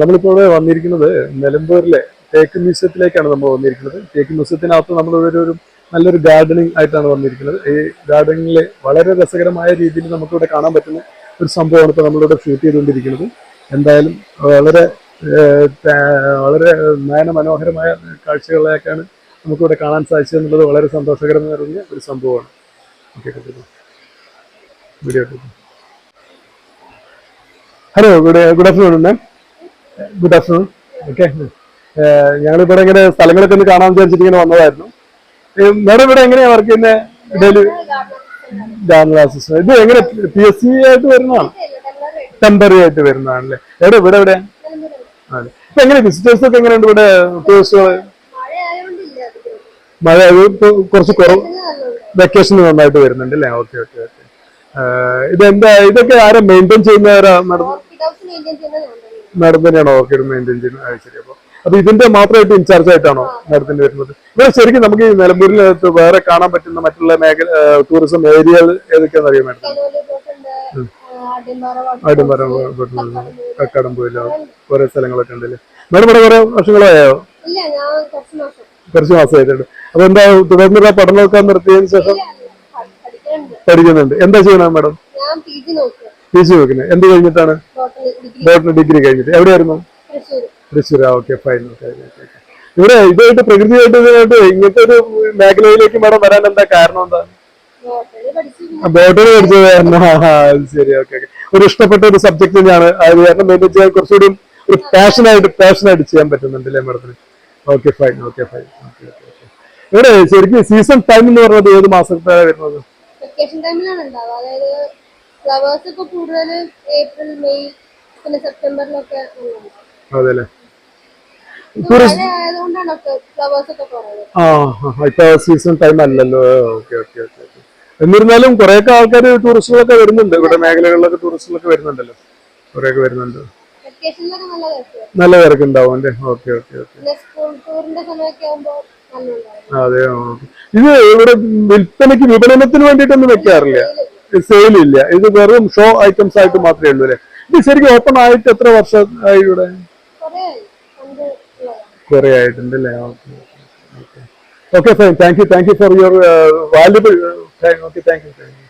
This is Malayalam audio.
നമ്മളിപ്പോൾ ഇവിടെ വന്നിരിക്കുന്നത് നിലമ്പൂരിലെ തേക്ക് മ്യൂസിയത്തിലേക്കാണ് നമ്മൾ വന്നിരിക്കുന്നത്. തേക്ക് മ്യൂസിയത്തിനകത്ത് നമ്മൾ ഒരു നല്ലൊരു ഗാർഡനിങ് ആയിട്ടാണ് വന്നിരിക്കുന്നത്. ഈ ഗാർഡനിങ്ങിൽ വളരെ രസകരമായ രീതിയിൽ നമുക്കിവിടെ കാണാൻ പറ്റുന്ന ഒരു സംഭവമാണ് ഇപ്പോൾ നമ്മളിവിടെ ഷൂട്ട് ചെയ്തുകൊണ്ടിരിക്കുന്നത്. എന്തായാലും വളരെ വളരെ നയന മനോഹരമായ കാഴ്ചകളെയൊക്കെയാണ് നമുക്കിവിടെ കാണാൻ സാധിച്ചതെന്നുള്ളത് വളരെ സന്തോഷകരം നിറഞ്ഞ ഒരു സംഭവമാണ്. Video hello good good afternoon ma'am. Good afternoon okay ഞങ്ങളിവിടെ ഇങ്ങനെ സ്ഥലങ്ങളൊക്കെ ഒന്ന് കാണാൻ വിചാരിച്ചിട്ട് ഇങ്ങനെ വന്നതായിരുന്നു. മാഡം ഇവിടെ എങ്ങനെയാ വർക്ക് ചെയ്യുന്നത് ഡെയിലി അസിസ്റ്റന്റ് ഇത് എങ്ങനെ പി എസ് സി ആയിട്ട് വരുന്നതാണ്? ടെമ്പററി ആയിട്ട് വരുന്നതാണല്ലേ? എവിടെ ഇവിടെ എവിടെ? അതെ. ഇപ്പൊ എങ്ങനെ വിസിറ്റേഴ്സ് ഒക്കെ എങ്ങനെയുണ്ട് ഇവിടെ ടൂറിസ്റ്റുകൾ മഴ കുറച്ച് കുറവ്. വെക്കേഷൻ നന്നായിട്ട് വരുന്നുണ്ട് അല്ലേ ഓക്കെ ഓക്കെ ഓക്കെ ഇതെന്താ? ഇതൊക്കെ ആരാ മെയിന്റെയിൻ ചെയ്യുന്നവരാ മാഡം മാഡം തന്നെയാണോ ഓർക്കിഡ് മെയിന്റെയിൻ ചെയ്യുന്നത്? അത് ശരി. അപ്പോൾ അപ്പൊ ഇതിന്റെ മാത്രമായിട്ട് ഇൻചാർജ് ആയിട്ടാണോ മാഡത്തിന്റെ വരുന്നത്? ഇവിടെ ശരിക്കും നമുക്ക് ഈ നിലമ്പൂരിനകത്ത് വേറെ കാണാൻ പറ്റുന്ന മറ്റുള്ള മേഖല ടൂറിസം ഏരിയകൾ ഏതൊക്കെയാണെന്ന് അറിയാം മാഡം ആടുംപാറ കക്കാടംപൊയിൽ. കക്കാടംപോയില കുറെ സ്ഥലങ്ങളൊക്കെ ഉണ്ടല്ലേ? മാഡം ഇവിടെ കുറെ വർഷങ്ങളായോ? കുറച്ച് മാസം. കുറച്ച് മാസമായിട്ടുണ്ട്. അപ്പൊ എന്താ തുടർന്നുള്ള പഠനമൊക്കെ നിർത്തിയതിനു ശേഷം പഠിക്കുന്നുണ്ട്. എന്താ ചെയ്യണം മാഡം? പി ജി വെക്കുന്നത്. എന്ത് കഴിഞ്ഞിട്ടാണ്? ബോട്ടണി ഡിഗ്രി കഴിഞ്ഞിട്ട്. എവിടെയായിരുന്നു? തൃശ്ശൂർ. ആ ഓക്കെ ഫൈൻ ഓക്കെ ഇവിടെ ഇതായിട്ട് പ്രകൃതിയായിട്ട് ഇങ്ങനത്തെ ഒരു മേഖലയിലേക്ക് മേഡം വരാൻ എന്താ കാരണം എന്താ? ബോട്ടണി ബോട്ടണി പഠിച്ചത് ശരി ഓക്കെ ഓക്കെ ഒരു ഇഷ്ടപ്പെട്ട ഒരു സബ്ജക്ട് തന്നെയാണ്. അത് കാരണം മെയിന്റെയിൻ ചെയ്യാൻ കുറച്ചുകൂടി ഒരു പാഷനായിട്ട് പാഷനായിട്ട് ചെയ്യാൻ പറ്റുന്നുണ്ട് അല്ലേ മേഡത്തിന് okay fine okay fine okay okay ഇവിടെ ശരിക്കും സീസൺ ടൈം എന്ന് പറഞ്ഞത് ഏത് മാസത്തെ വരുന്നത്? വെക്കേഷൻ ടൈമിലാണ് ഉണ്ടാവുക. അതായത് ഫ്ലവേഴ്സ് ഇപ്പൊ കൂടുതൽ ഏപ്രിൽ മെയ് പിന്നെ സെപ്റ്റംബറിലൊക്കെ അതെല്ലേ? ആ ഇപ്പൊ സീസൺ ടൈം അല്ലല്ലോ. ഓക്കെ ഓക്കെ ഓക്കെ ഓക്കെ എന്നിരുന്നാലും കുറെയൊക്കെ ആൾക്കാർ ടൂറിസ്റ്റുകളൊക്കെ വരുന്നുണ്ട്. ഇവിടെ മേഖലകളിലൊക്കെ ടൂറിസ്റ്റുകളൊക്കെ വരുന്നുണ്ടല്ലോ. കുറെയൊക്കെ വരുന്നുണ്ട്. നല്ല തിരക്കുണ്ടാവും അല്ലേ? ഓക്കെ അതെ ഇത് ഇവിടെ വിൽപ്പനയ്ക്ക് വിപണനത്തിന് വേണ്ടിയിട്ടൊന്നും വെക്കാറില്ല. സെയിലില്ല. ഇത് വെറും ഷോ ഐറ്റംസ് ആയിട്ട് മാത്രമേ ഉള്ളൂ അല്ലേ? ഇത് ശരിക്കും ഓപ്പൺ ആയിട്ട് എത്ര വർഷം ആയി ഇവിടെ? കുറെ ആയിട്ടുണ്ട് അല്ലേ? Okay okay fine thank you thank you for your valuable okay thank you thank you